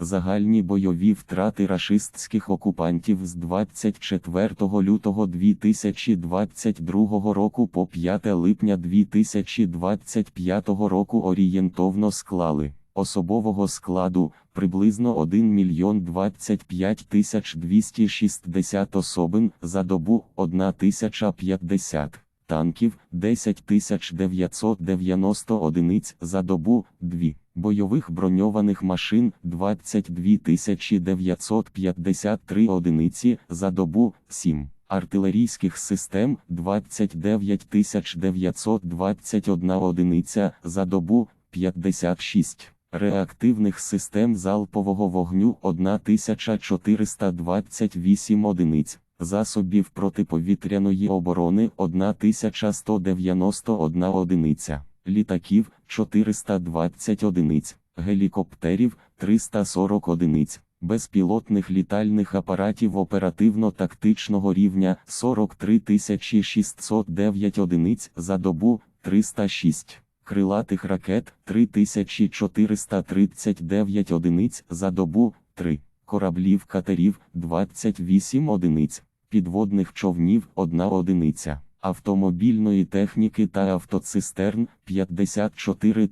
Загальні бойові втрати рашистських окупантів з 24 лютого 2022 року по 5 липня 2025 року орієнтовно склали особового складу приблизно 1 мільйон 25 тисяч 260 особин за добу 1 тисяча 50 танків 10 990 одиниць за добу 2, бойових броньованих машин 22 953 одиниці за добу 7, артилерійських систем 29 921 одиниця за добу 56. Реактивних систем залпового вогню 1428 одиниць, засобів протиповітряної оборони 1191 одиниця, літаків 420 одиниць, гелікоптерів 340 одиниць, безпілотних літальних апаратів оперативно-тактичного рівня 43 609 одиниць за добу 306 крилатих ракет 3439 одиниць за добу 3, кораблів катерів 28 одиниць, підводних човнів 1 одиниця, автомобільної техніки та автоцистерн 54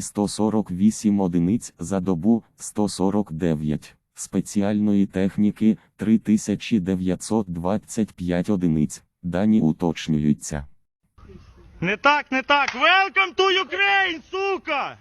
148 одиниць за добу 149, спеціальної техніки 3925 одиниць, дані уточнюються. Не так, не так. Welcome to Ukraine, сука!